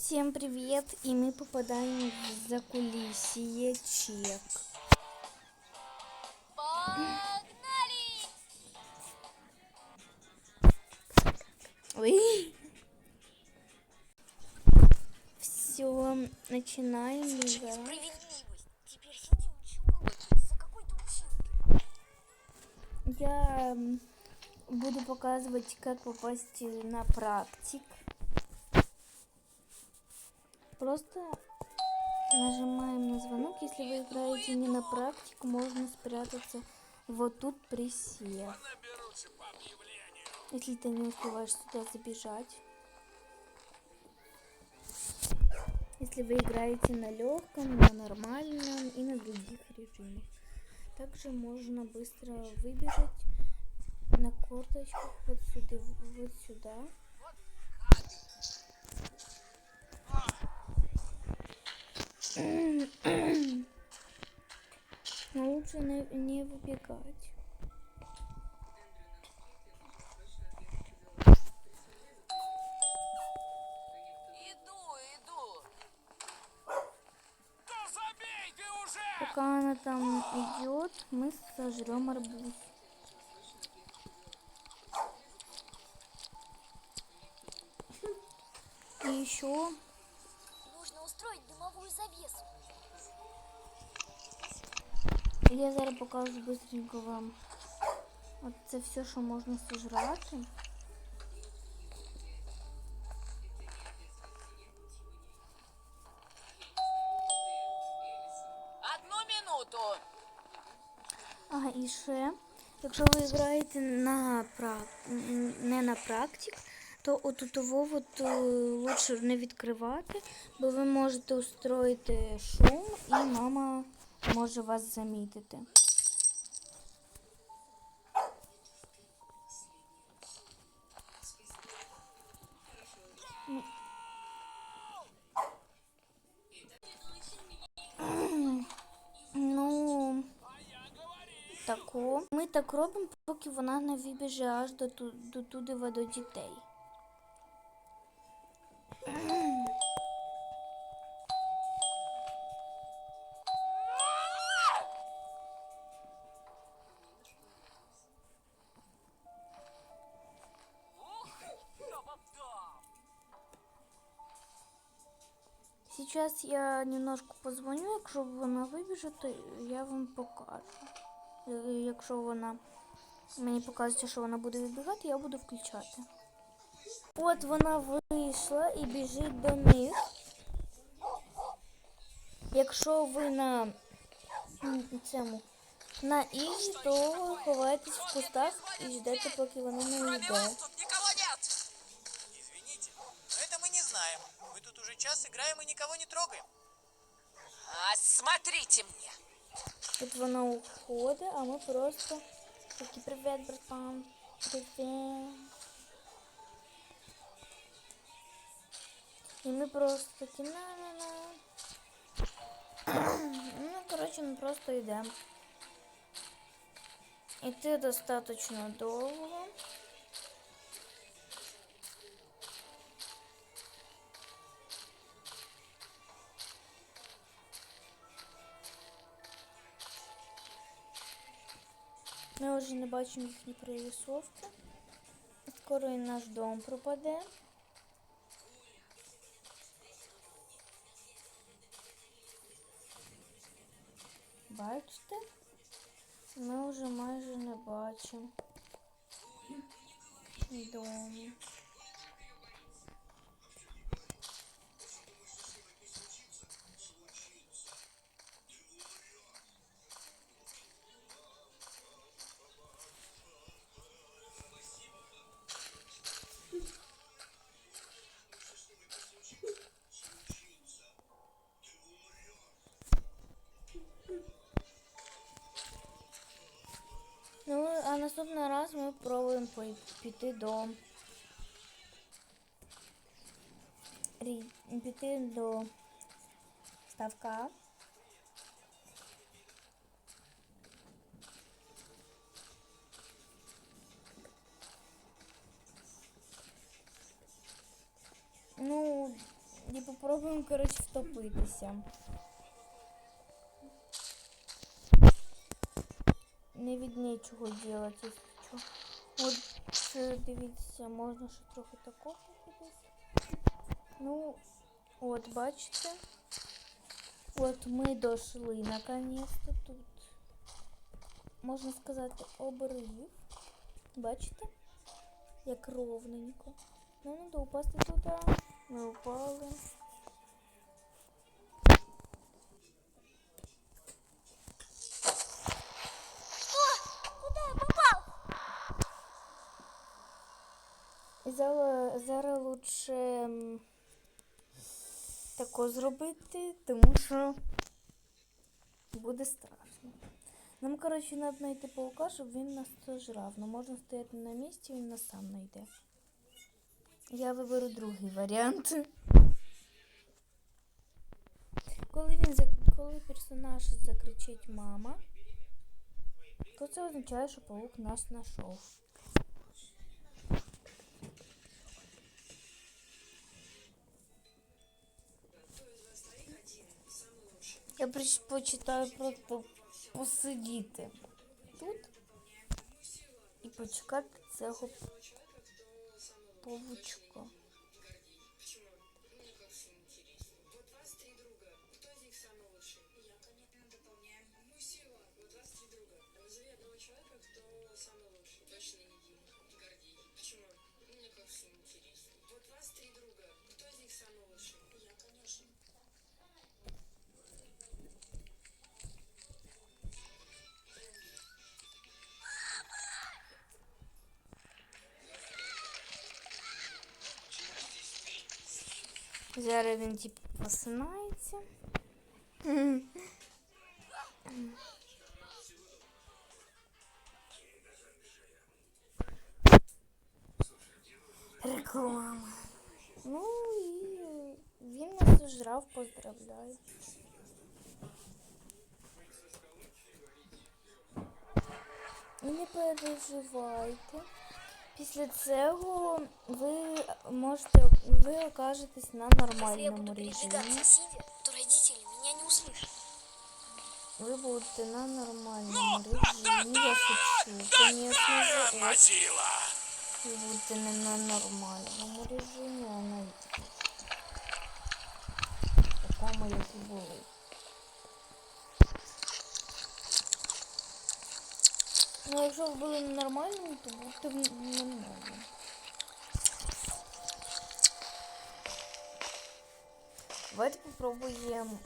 Всем привет! И мы попадаем в закулисье чек. Погнали! Ой. Все, начинаем играть. Я буду показывать, как попасть на практик. Просто нажимаем на звонок. Если вы играете не на практику, можно спрятаться вот тут присев. Если ты не успеваешь сюда забежать. Если вы играете на легком, на нормальном и на других режимах. Также можно быстро выбежать на корточках вот сюда, вот сюда. Но лучше не, выбегать. Пока она там идет, мы сожрем арбуз. И еще Нужно устроить дымовую завесу. я зараз покажу быстренько вам. От це все, що можна сожрати. Одну минуту. Ага, і ще, якщо ви граєте на прак... не на практик, то от того от, е, лучше не відкривати, бо ви можете устроїти шум і мама може вас замітити. Ну, тако. Ми так робимо, поки вона не вибіже аж до, до туди до дітей. Сейчас я немножко позвоню, якщо вона вибіже, то я вам покажу. Е, Якщо вона мені показується, що вона буде вибігати, я буду включати. От вона вийшла і біжить до них. Якщо ви на цьому на ізі, то ховайтесь в кустах і ждете, поки вона не йде. Мы тут уже час играем и никого не трогаем. А смотрите мне. Тут вона уходить, а ми просто такі привіт, братан. Привіт. І ми просто такі на-на-на. Ну, коротше, ми просто йдемо. Іти достатньо довго. Ми вже не бачимо їхні прорисовки. Скоро і наш дом пропаде. Бачите? Ми вже майже не бачимо. Дом. Наступний раз ми пробуємо піти до піти до ставка. Ну, типу, попробуємо, коротше, втопитися. Не від нічого робити, якщо що. От дивіться, можна ще трохи такого десь. Ну, от, бачите. От ми дошли наконец-то тут. Можна сказати, обрив. Бачите? Як ровненько. Ну, треба упасти туди. Ми упали. Зараз, лучше тако зробити, тому що буде страшно. Нам, коротше, треба знайти паука, щоб він нас сожрав. Ну, можна стояти на місці, він нас сам знайде. Я виберу другий варіант. Коли він коли персонаж закричить мама, то це означає, що паук нас знайшов. Я предпочитаю просто посидіти тут і почекати цього павучка. Зараз він типу посинається. Реклама. Ну і він нас зажрав, поздравляю. І не переживайте. Після цього ви можете ви окажетесь на нормальному режимі. то родители меня не услышат. Ви будете на нормальному режимі. Я шучу, конечно же. Тормозила! ви будете не на нормальному режимі, а на такому, як і були. Ну, якщо на нормальному, то в нормальному. Давайте попробуємо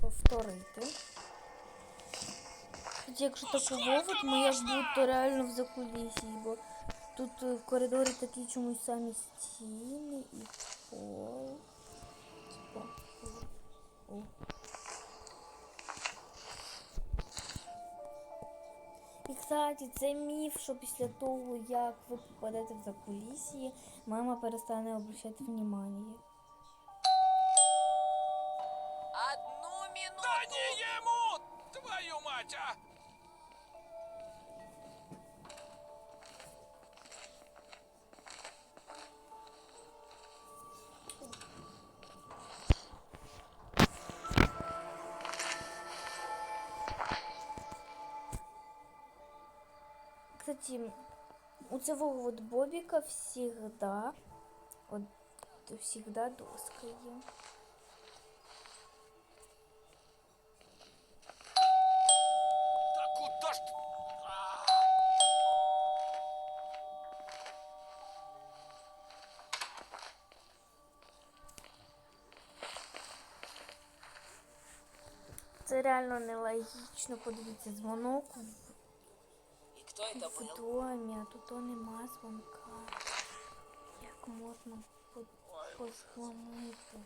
повторити. Тут, якщо так увовод, ми як будто реально в закулісі, бо тут е, в коридорі такі чомусь самі стіни і пол. Типа, І, кстати, це міф, що після того, як ви попадете в закулісі, мама перестане обращати внимание. Одну минуту! Да не ему! Твою мать, а! Кстати, у цього вот Бобіка всегда, от всегда доска є. Це реально нелогічно. Подивіться, дзвонок И кто это в домі, а тут нема дзвонка. Як можна по- позвонити?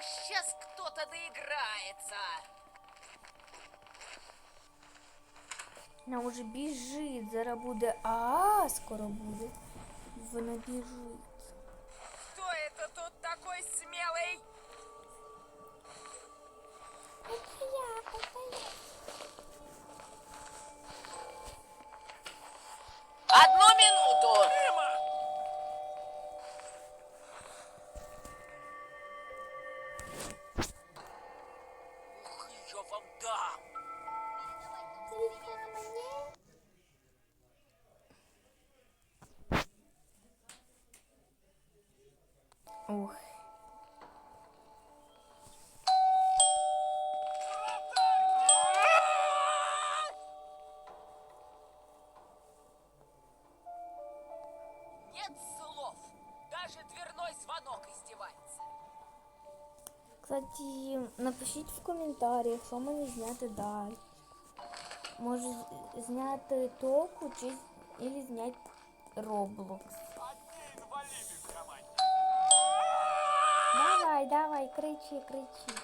Сейчас кто-то доиграется! Вона вже біжить, зараз буде. А, скоро буде. Вона біжить. Кто это тут такой смелый? Это я, это я. Одну минуту! Ух, я вам дам! Ох. Нет напишіть в коментарях, що мені зняти далі. Може з- зняти току чи или зняти Roblox. Давай, давай, кричи, кричи.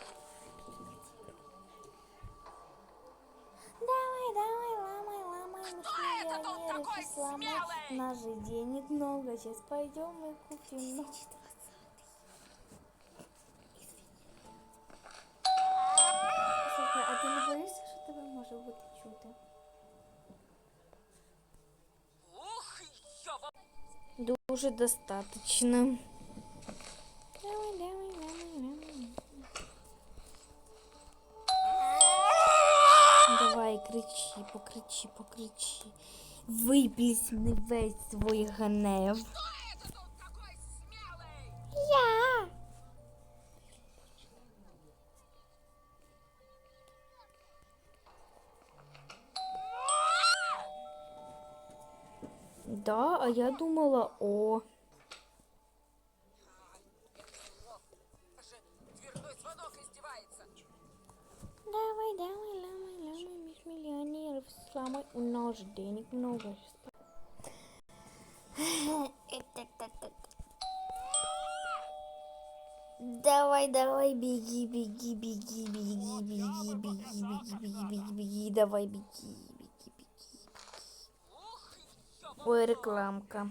Давай, давай, ламай, ламай, мы ж это тут миллионеры, такой сейчас сломать. смелый? Нас же денег много, сейчас пойдем и купим. ну. ти не боїшся, що тебе може бути чути? Ух, я вам... Дуже достаточно. Давай, давай, давай, давай. Давай, кричи, покричи, покричи. Виплесни весь свій гнев. Да, а я думала, о. Давай, давай, ламай, ламай, меж миллионеров сломай. У нас же денег много. Давай, давай, беги, беги, беги, беги, беги, беги, беги, беги, беги, давай, беги. Ух, я вам... Ой, рекламка.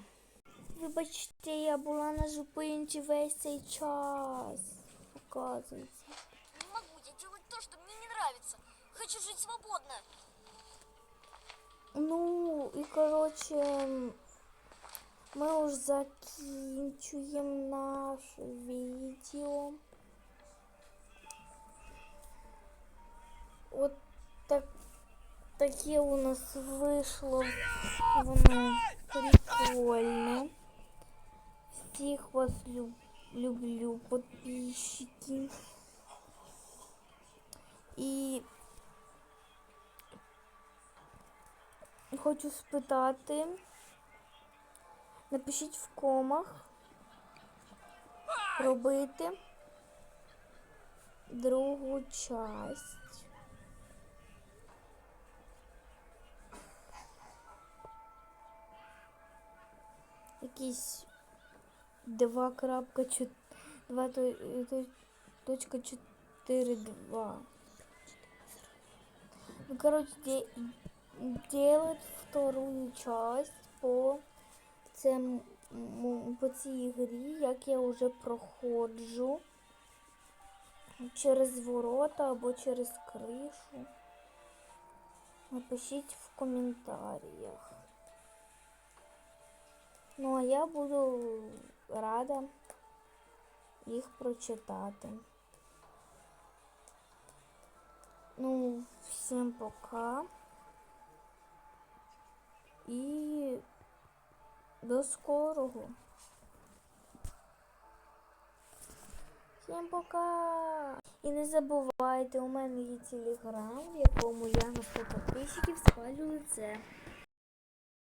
Вибачте, я була на зупинці весь цей час. Оказується. Не могу я делать то, что мне не нравится. Хочу жить свободно. Ну, і коротше, ми вже закінчуємо наше відео. От так, таке у нас вийшло воно прикольне. Всіх вас люб, люблю, подписчики. І хочу спитати. Напишіть в комах робити другу часть. Якісь 2.4 2.4.2 Ну, короче, де- делать вторую часть по цим, по цій грі, як я вже проходжу через ворота або через кришу. Напишіть в коментарях. Ну, а я буду рада їх прочитати. Ну, всім пока. І до скорого. Всім пока! І не забувайте, у мене є телеграм, в якому я на 100 підписчиків спалю лице.